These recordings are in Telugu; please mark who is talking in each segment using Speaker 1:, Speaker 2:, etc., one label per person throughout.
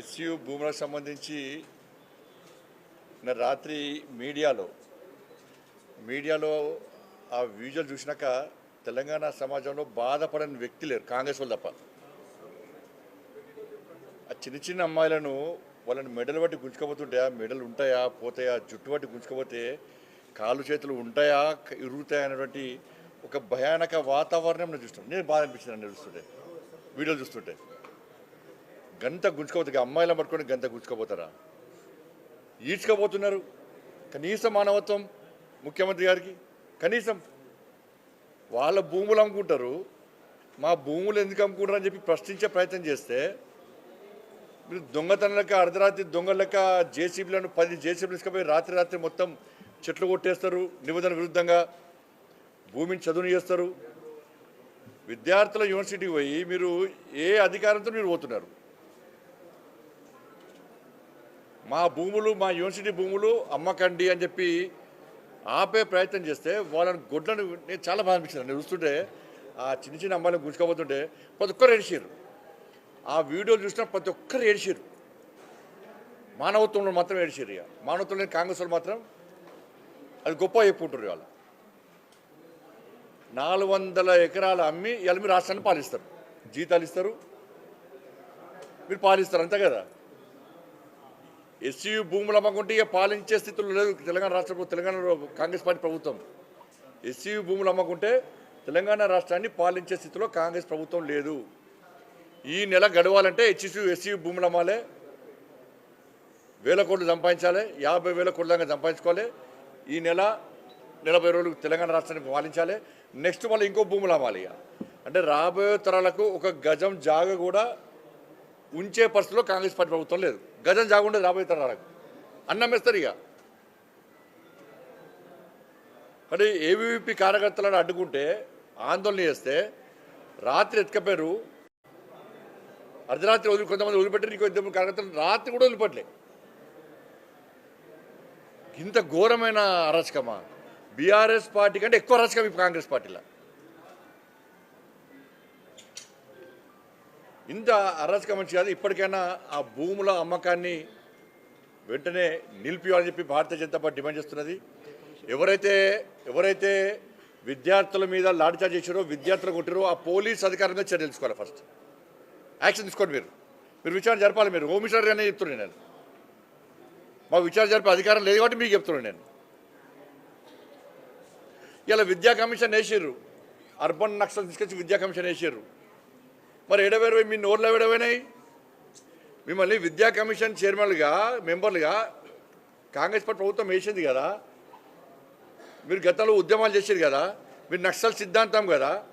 Speaker 1: ఎస్యు భూములకు సంబంధించి రాత్రి మీడియాలో మీడియాలో ఆ విజువల్ చూసినాక తెలంగాణ సమాజంలో బాధపడని వ్యక్తి లేరు కాంగ్రెస్ వాళ్ళు తప్ప. ఆ చిన్న చిన్న అమ్మాయిలను వాళ్ళని మెడలు బట్టి గుంజుకోపోతుంటాయా మెడలు ఉంటాయా పోతాయా జుట్టు బట్టి గుంజుకోపోతే కాళ్ళు చేతులు ఉంటాయా ఇరుగుతాయా అనేటువంటి ఒక భయానక వాతావరణం నేను చూస్తాను నేను బాధ అనిపించింది నన్ను చూస్తుంటే. వీడియోలు చూస్తుంటే. గంత గుంజుకోపోతుంది అమ్మాయిలను పట్టుకొని గంత గుంజుకోపోతారా? ఈడ్చుకోపోతున్నారు కనీసం మానవత్వం ముఖ్యమంత్రి గారికి కనీసం వాళ్ళ భూములు అమ్ముకుంటారు. మా భూములు ఎందుకు అమ్ముకుంటారు అని చెప్పి ప్రశ్నించే ప్రయత్నం చేస్తే మీరు దొంగతనం లెక్క అర్ధరాత్రి దొంగ లెక్క జేసీబీలను పది జేసీబీలు తీసుకుపోయి రాత్రి రాత్రి మొత్తం చెట్లు కొట్టేస్తారు నిబంధన విరుద్ధంగా. భూమిని చదువుని చేస్తారు. విద్యార్థుల యూనివర్సిటీకి పోయి మీరు ఏ అధికారంతో మీరు పోతున్నారు? మా భూములు మా యూనివర్సిటీ భూములు అమ్మకండి అని చెప్పి ఆపే ప్రయత్నం చేస్తే వాళ్ళని గొడ్లను నేను చాలా బాధ అనిపించింది. నేను చూస్తుంటే ఆ చిన్న చిన్న అమ్మాయిలను గుంజుకోబోతుంటే ప్రతి ఒక్కరు ఏడిచారు ఆ వీడియోలు చూసిన ప్రతి ఒక్కరు ఏడిచారు మానవత్వంలో మాత్రం ఏడిచారు ఇక. మానవత్వం లేని కాంగ్రెస్ వాళ్ళు మాత్రం అది గొప్ప చెప్పుకుంటారు వాళ్ళు నాలుగు వందల ఎకరాలు అమ్మి ఇవాళ మీరు రాష్ట్రాన్ని పాలిస్తారు. జీతాలు ఇస్తారు. మీరు పాలిస్తారు అంతే కదా? ఎస్సీ భూములు అమ్మకుంటే ఇక పాలించే స్థితిలో లేదు. తెలంగాణ రాష్ట్ర తెలంగాణ కాంగ్రెస్ పార్టీ ప్రభుత్వం. ఎస్సీ భూములు అమ్మకుంటే తెలంగాణ రాష్ట్రాన్ని పాలించే స్థితిలో కాంగ్రెస్ ప్రభుత్వం లేదు. ఈ నెల గడవాలంటే హెచ్సి ఎస్సీ భూములు అమ్మాలి. వేల కోట్లు సంపాదించాలి. యాభై వేల కోట్ల దాకా సంపాదించుకోవాలి. ఈ నెల నలభై రోజులు తెలంగాణ రాష్ట్రాన్ని పాలించాలి. నెక్స్ట్ మళ్ళీ ఇంకో భూములు అమ్మాలి ఇక. అంటే రాబోయే తరాలకు ఒక గజం జాగ కూడా ఉంచే పరిస్థితిలో కాంగ్రెస్ పార్టీ ప్రభుత్వం లేదు. గజం జాగ ఉండదు రాబోయే తరాలకు. అన్నమేస్తారు ఇక. కానీ ఏవీపీ కార్యకర్తలను అడ్డుకుంటే ఆందోళన చేస్తే రాత్రి ఎత్తుకపోయారు. అర్ధరాత్రి వదిలి కొంతమంది వదిలిపెట్టారు ఇంకో ఇద్దరు కార్యకర్తలు రాత్రి కూడా వదిలిపెట్టలే. ఇంత ఘోరమైన అరాచకమా? బీఆర్ఎస్ పార్టీ కంటే ఎక్కువ అరాచకం ఇప్పుడు కాంగ్రెస్ పార్టీలో? ఇంత అరాచకం మంచి కాదు. ఇప్పటికైనా ఆ భూముల అమ్మకాన్ని వెంటనే నిలిపియాలని చెప్పి భారతీయ జనతా పార్టీ డిమాండ్ చేస్తున్నది. ఎవరైతే ఎవరైతే విద్యార్థుల మీద లాఠీచార్జ్ చేశారో విద్యార్థులు కొట్టారో ఆ పోలీస్ అధికారంగా చర్య తీసుకోవాలి ఫస్ట్. యాక్షన్ తీసుకోండి మీరు. మీరు విచారణ జరపాలి మీరు. హోమ్ మినిస్టర్ అనే చెప్తున్నాను నేను. మా విచారణ జరిపే అధికారం లేదు కాబట్టి మీకు చెప్తున్నాను నేను. ఇలా విద్యా కమిషన్ వేసారు అర్బన్ నక్సల్ తీసుకొచ్చి విద్యా కమిషన్ వేసారు మరి ఎడవేరు మీ నోర్లో ఏడవైనాయి? మిమ్మల్ని విద్యా కమిషన్ చైర్మన్లుగా మెంబర్లుగా కాంగ్రెస్ పార్టీ ప్రభుత్వం వేసింది కదా. మీరు గతంలో ఉద్యమాలు చేశారు కదా. మీరు నక్సల్ సిద్ధాంతం కదా.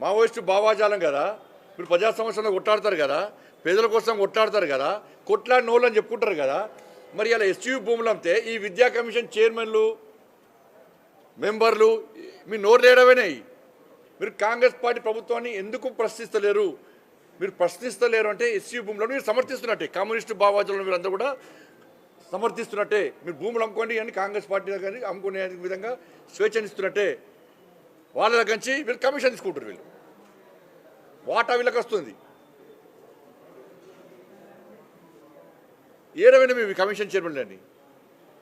Speaker 1: మావోయిస్టు భావాజాలం కదా. మీరు ప్రజా సమస్యలను కొట్లాడతారు కదా. పేదల కోసం కొట్లాడతారు కదా. కొట్లాడిన వాళ్ళు అని చెప్పుకుంటారు కదా. మరి ఇలా ఎస్యూ భూములు అమ్మితే ఈ విద్యా కమిషన్ చైర్మన్లు మెంబర్లు మీ నోరు మీరు కాంగ్రెస్ పార్టీ ప్రభుత్వాన్ని ఎందుకు ప్రశ్నిస్తలేరు? మీరు ప్రశ్నిస్తలేరు అంటే ఎస్సీ భూములను మీరు సమర్థిస్తున్నట్టే. కమ్యూనిస్టు భావాజాలను మీరు అందరూ కూడా సమర్థిస్తున్నట్టే. మీరు భూములు అమ్ముకోండి అని కాంగ్రెస్ పార్టీ కానీ అమ్ముకునే విధంగా స్వేచ్ఛనిస్తున్నట్టే. వాళ్ళ దగ్గర నుంచి వీళ్ళు కమిషన్ తీసుకుంటారు వీళ్ళు. వాటా వీళ్ళకి వస్తుంది. ఏ రవైనా మీ కమిషన్ చైర్మన్లు అండి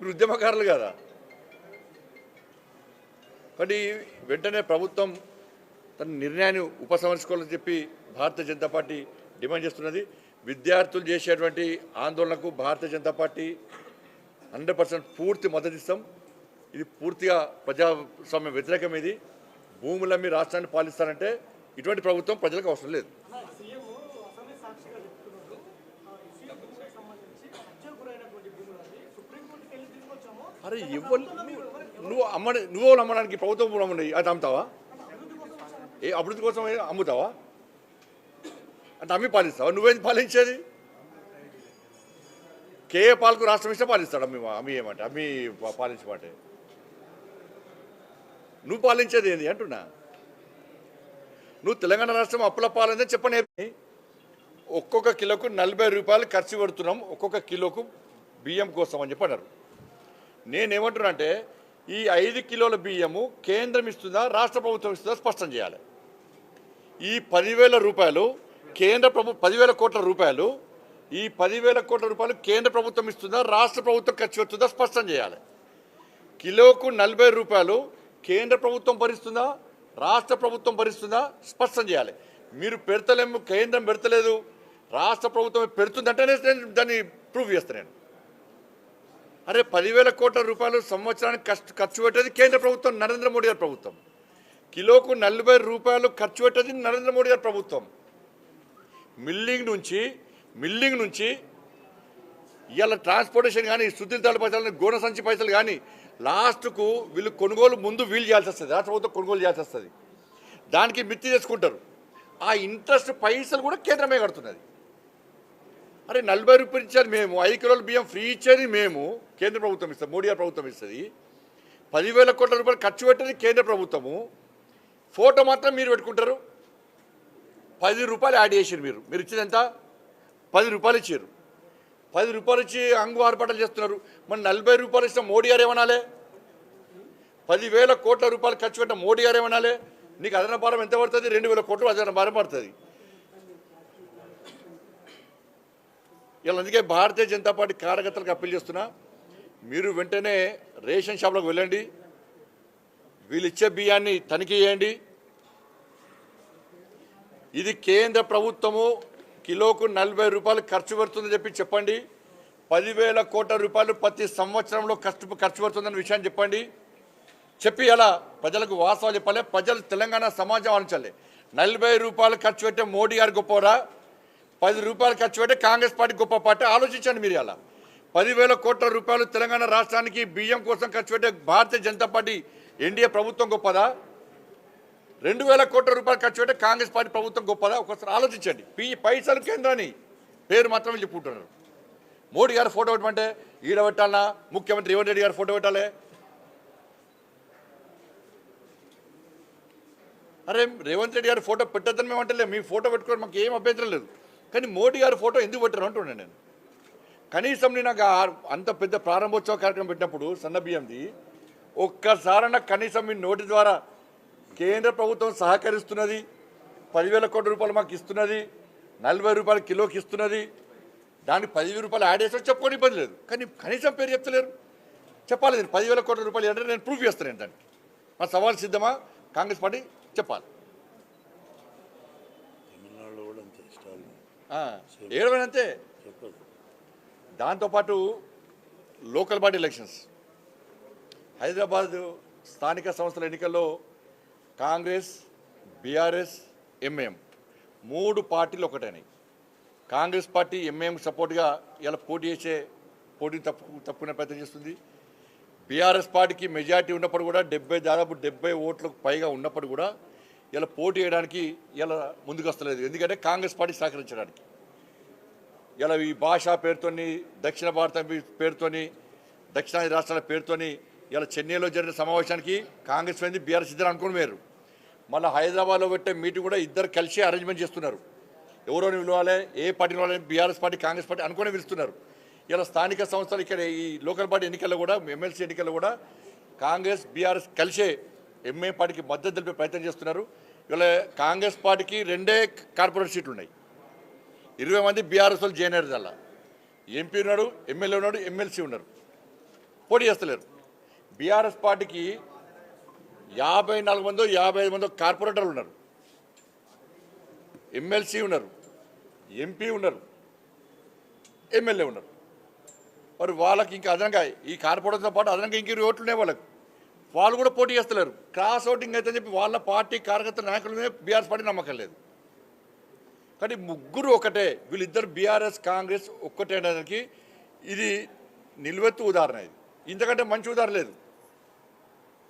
Speaker 1: మీరు ఉద్యమకారులు కదా. కాబట్టి వెంటనే ప్రభుత్వం తన నిర్ణయాన్ని ఉపసంహరించుకోవాలని చెప్పి భారతీయ జనతా పార్టీ డిమాండ్ చేస్తున్నది. విద్యార్థులు చేసేటువంటి ఆందోళనకు Bharatiya Janata party hundred percent పూర్తి మద్దతు ఇస్తాం. ఇది పూర్తిగా ప్రజాస్వామ్య వ్యతిరేకం ఇది. భూములమ్మి రాష్ట్రాన్ని పాలిస్తారంటే ఇటువంటి ప్రభుత్వం ప్రజలకు అవసరం లేదు.
Speaker 2: భూములు
Speaker 1: అరే ఇవ్వలు నువ్వు అమ్మని నువ్వు అమ్మడానికి ప్రభుత్వం భూములు అది అమ్ముతావా? ఏ అభివృద్ధి కోసం అమ్ముతావా? అంటే అమ్మి పాలిస్తావా? నువ్వేం పాలించేది? కేఏ పాలకు రాష్ట్రం ఇస్తే పాలిస్తాడు అమ్మి అమ్మి ఏమంటే అమ్మి పాలించమంటే నువ్వు పాలించేది ఏంది అంటున్నా? నువ్వు తెలంగాణ రాష్ట్రం అప్పుల పాలనే చెప్పనే. ఒక్కొక్క కిలోకు నలభై రూపాయలు ఖర్చు పెడుతున్నాం ఒక్కొక్క కిలోకు బియ్యం కోసం అని చెప్పన్నారు. నేనేమంటున్నా అంటే ఈ ఐదు కిలోల బియ్యము కేంద్రం ఇస్తుందా రాష్ట్ర ప్రభుత్వం ఇస్తుందా స్పష్టం చేయాలి. ఈ పదివేల రూపాయలు కేంద్ర ప్రభు పదివేల కోట్ల రూపాయలు ఈ పదివేల కోట్ల రూపాయలు కేంద్ర ప్రభుత్వం ఇస్తుందా రాష్ట్ర ప్రభుత్వం ఖర్చు పెడుతుందా స్పష్టం చేయాలి. కిలోకు నలభై రూపాయలు కేంద్ర ప్రభుత్వం భరిస్తుందా రాష్ట్ర ప్రభుత్వం భరిస్తుందా స్పష్టం చేయాలి. మీరు పెడతలేము కేంద్రం పెడతలేదు రాష్ట్ర ప్రభుత్వం పెడుతుందంటే నేను దాన్ని ప్రూవ్ చేస్తాను నేను. అరే పదివేల కోట్ల రూపాయలు సంవత్సరానికి ఖర్చు ఖర్చు పెట్టేది కేంద్ర ప్రభుత్వం నరేంద్ర మోడీ గారి ప్రభుత్వం. కిలోకు నలభై రూపాయలు ఖర్చు పెట్టేది నరేంద్ర మోడీ గారి ప్రభుత్వం. మిల్లింగ్ నుంచి మిల్లింగ్ నుంచి ఇవాళ ట్రాన్స్పోర్టేషన్ కానీ శుద్ధితాల పైసలు గోన సంచి పైసలు కానీ లాస్ట్కు వీళ్ళు కొనుగోలు ముందు వీలు చేయాల్సి వస్తుంది. రాష్ట్ర ప్రభుత్వం కొనుగోలు చేయాల్సి వస్తుంది. దానికి మిత్తి చేసుకుంటారు. ఆ ఇంట్రెస్ట్ పైసలు కూడా కేంద్రమే కడుతున్నది. అరే నలభై రూపాయలు ఇచ్చారు మేము. ఐదు కిలోల బియ్యం ఫ్రీ ఇచ్చేది మేము. కేంద్ర ప్రభుత్వం ఇస్తుంది మోడీ ప్రభుత్వం ఇస్తుంది. పదివేల కోట్ల రూపాయలు ఖర్చు పెట్టేది కేంద్ర ప్రభుత్వము. ఫోటో మాత్రం మీరు పెట్టుకుంటారు. పది రూపాయలు యాడ్ చేసారు మీరు. మీరు ఇచ్చేది ఎంత? పది రూపాయలు ఇచ్చారు పది రూపాయలు ఇచ్చి అంగు ఆర్పాటలు చేస్తున్నారు. మరి నలభై రూపాయలు ఇచ్చిన మోడీ గారు ఏమనాలి? పదివేల కోట్ల రూపాయలు ఖర్చు పెట్టిన మోడీ గారు ఏమనాలి? నీకు అదన భారం ఎంత పడుతుంది? రెండు వేల కోట్లు అదన భారం పడుతుంది. ఇలా అందుకే భారతీయ జనతా పార్టీ కార్యకర్తలకు అప్పీల్ చేస్తున్నా మీరు వెంటనే రేషన్ షాప్లకు వెళ్ళండి వీళ్ళు ఇచ్చే బియ్యాన్ని తనిఖీ చేయండి. ఇది కేంద్ర ప్రభుత్వము కిలోకు నలభై రూపాయలు ఖర్చు పెడుతుందని చెప్పి చెప్పండి. పదివేల కోట్ల రూపాయలు ప్రతి సంవత్సరంలో ఖర్చు ఖర్చు పెడుతుందన్న విషయాన్ని చెప్పండి. చెప్పి అలా ప్రజలకు వాస్తవాలు చెప్పాలి. ప్రజలు తెలంగాణ సమాజం ఆలోచించాలి. నలభై రూపాయలు ఖర్చు పెట్టే మోడీ గారు గొప్పవరా? పది రూపాయలు ఖర్చు పెట్టే కాంగ్రెస్ పార్టీ గొప్ప పార్టీ. ఆలోచించండి మీరు అలా పదివేల కోట్ల రూపాయలు తెలంగాణ రాష్ట్రానికి బియ్యం కోసం ఖర్చు పెట్టే భారతీయ జనతా పార్టీ ఎన్డీఏ ప్రభుత్వం గొప్పదా? రెండు వేల కోట్ల రూపాయలు ఖర్చు పెట్టే కాంగ్రెస్ పార్టీ ప్రభుత్వం గొప్పదా? ఒకసారి ఆలోచించండి. పీ పైసలు కేంద్రాన్ని. పేరు మాత్రమే చెప్పుకుంటున్నారు. మోడీ గారు ఫోటో పెట్టమంటే ఈడ పెట్టాలనా? ముఖ్యమంత్రి రేవంత్ రెడ్డి గారు ఫోటో పెట్టాలి? అరే రేవంత్ రెడ్డి గారు ఫోటో పెట్టద్దని మేము అంటలే మీ ఫోటో పెట్టుకోవడం మాకు ఏం అభ్యంతరం లేదు. కానీ మోడీ గారు ఫోటో ఎందుకు పెట్టారు అంటున్నాను నేను. కనీసం నేను నాకు అంత పెద్ద ప్రారంభోత్సవ కార్యక్రమం పెట్టినప్పుడు సన్నబియ్యంది ఒక్కసారన్న కనీసం మీ నోటి ద్వారా కేంద్ర ప్రభుత్వం సహకరిస్తున్నది పదివేల కోట్ల రూపాయలు మాకు ఇస్తున్నది నలభై రూపాయలు కిలోకి ఇస్తున్నది దానికి పదివేల రూపాయలు యాడ్ చేస్తే చెప్పుకొని ఇబ్బంది లేదు. కానీ కనీసం పేరు చెప్తలేరు. చెప్పాలి నేను పదివేల కోట్ల రూపాయలు అంటే నేను ప్రూఫ్ చేస్తాను దానికి. మా సవాల్ సిద్ధమా? కాంగ్రెస్ పార్టీ చెప్పాలి
Speaker 3: తమిళనాడులో కూడా అంతే స్టాలిన్
Speaker 1: ఏడవని అంతే దాంతోపాటు లోకల్ బాడీ ఎలక్షన్స్. హైదరాబాద్ స్థానిక సంస్థల ఎన్నికల్లో కాంగ్రెస్ బీఆర్ఎస్ ఎంఐఎం మూడు పార్టీలు ఒకటైనాయి. కాంగ్రెస్ పార్టీ ఎంఐఎం సపోర్ట్గా ఇలా పోటీ చేసే పోటీని తప్పు తప్పుకునే ప్రయత్నం చేస్తుంది. బీఆర్ఎస్ పార్టీకి మెజారిటీ ఉన్నప్పుడు కూడా డెబ్బై దాదాపు డెబ్బై ఓట్లకు పైగా ఉన్నప్పుడు కూడా ఇలా పోటీ చేయడానికి ఇలా ముందుకు వస్తలేదు ఎందుకంటే కాంగ్రెస్ పార్టీ సహకరించడానికి. ఇలా ఈ భాష పేరుతోని దక్షిణ భారత పేరుతోని దక్షిణాది రాష్ట్రాల పేరుతోని ఇలా చెన్నైలో జరిగిన సమావేశానికి కాంగ్రెస్ పోయింది బీఆర్ఎస్ ఇద్దరు అనుకుని వేరు మళ్ళీ హైదరాబాద్లో పెట్టే మీటింగ్ కూడా ఇద్దరు కలిసి అరేంజ్మెంట్ చేస్తున్నారు. ఎవరోని పిలవాలి ఏ పార్టీ పిలవాలి బీఆర్ఎస్ పార్టీ కాంగ్రెస్ పార్టీ అనుకుని పిలుస్తున్నారు. ఇలా స్థానిక సంస్థలు ఇక్కడ ఈ లోకల్ పార్టీ ఎన్నికల్లో కూడా ఎమ్మెల్సీ ఎన్నికల్లో కూడా కాంగ్రెస్ బీఆర్ఎస్ కలిసే ఎంఏ పార్టీకి మద్దతు తెలిపే ప్రయత్నం చేస్తున్నారు. ఇలా కాంగ్రెస్ పార్టీకి రెండే కార్పొరేట్ సీట్లు ఉన్నాయి. ఇరవై మంది బీఆర్ఎస్ వాళ్ళు జాయిన్ అలా ఎంపీ ఉన్నాడు ఎమ్మెల్యే ఉన్నాడు ఎమ్మెల్సీ ఉన్నారు. పోటీ చేస్తలేరు. బీఆర్ఎస్ పార్టీకి యాభై నాలుగు మందో యాభై ఐదు మందో కార్పొరేటర్లు ఉన్నారు. ఎమ్మెల్సీ ఉన్నారు ఎంపీ ఉన్నారు ఎమ్మెల్యే ఉన్నారు. మరి వాళ్ళకి ఇంకా అదనంగా ఈ కార్పొరేటర్తో పాటు అదనంగా ఇంక ఇరవై ఓట్లు ఉన్నాయి వాళ్ళకి. వాళ్ళు కూడా పోటీ చేస్తలేరు. క్రాస్ ఓటింగ్ అయితే చెప్పి వాళ్ళ పార్టీ కార్యకర్త నాయకుల మీద బీఆర్ఎస్ పార్టీ నమ్మకం లేదు. కానీ ముగ్గురు ఒకటే వీళ్ళిద్దరు బీఆర్ఎస్ కాంగ్రెస్ ఒక్కటే అనడానికి ఇది నిలువెత్తు ఉదాహరణ ఇది. ఇంతకంటే మంచి ఉదాహరణ లేదు.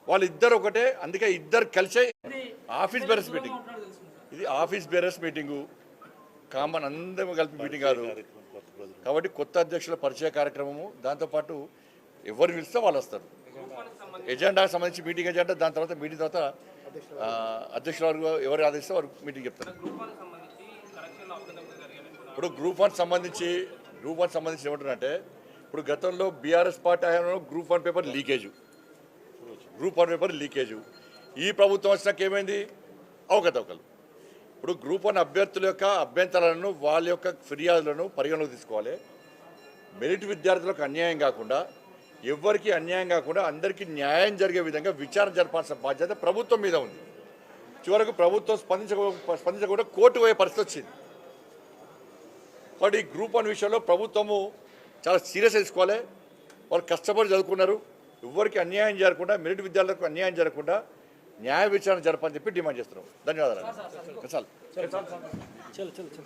Speaker 1: వాళ్ళిద్దరు ఒకటే అందుకే ఇద్దరు కలిసే ఆఫీస్ బేరస్ మీటింగ్. ఇది ఆఫీస్ బేరస్ మీటింగు. కామన్ అందరం కలిపి మీటింగ్ కాదు. కాబట్టి కొత్త అధ్యక్షుల పరిచయ కార్యక్రమము. దాంతోపాటు ఎవరు పిలిస్తే వాళ్ళు వస్తారు. ఎజెండాకి సంబంధించి మీటింగ్ ఎజెండా దాని తర్వాత మీటింగ్ తర్వాత అధ్యక్షుల ఎవరు ఆదేశిస్తే వారు మీటింగ్ చెప్తారు. ఇప్పుడు గ్రూప్ వన్ సంబంధించి గ్రూప్ వన్ సంబంధించి ఏమంటున్నారంటే ఇప్పుడు గతంలో బీఆర్ఎస్ పార్టీ హయాంలో group one paper leakage. Group one paper leakage. ఈ ప్రభుత్వం వచ్చినాక ఏమైంది? అవకతవకలు. ఇప్పుడు గ్రూప్ వన్ అభ్యర్థుల యొక్క అభ్యంతరాలను వాళ్ళ యొక్క ఫిర్యాదులను పరిగణలోకి తీసుకోవాలి. మెరిట్ విద్యార్థులకు అన్యాయం కాకుండా ఎవ్వరికి అన్యాయం కాకుండా అందరికీ న్యాయం జరిగే విధంగా విచారణ జరపాల్సిన బాధ్యత ప్రభుత్వం మీద ఉంది. చివరకు ప్రభుత్వం స్పందించ స్పందించకుండా కోర్టు పోయే పరిస్థితి వచ్చింది. కాబట్టి ఈ గ్రూప్ వన్ విషయంలో ప్రభుత్వము చాలా సీరియస్ తీసుకోవాలి వాళ్ళు కష్టపడి చదువుకున్నారు. ఎవ్వరికి అన్యాయం జరగకుండా మెరిట్ విద్యార్థులకు అన్యాయం జరగకుండా న్యాయ విచారణ జరపని చెప్పి డిమాండ్ చేస్తున్నాం. ధన్యవాదాలు. చాలు
Speaker 2: చలో చలో చలో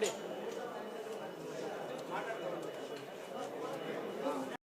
Speaker 2: వస్తుంది విక్రమ్ రెడ్డి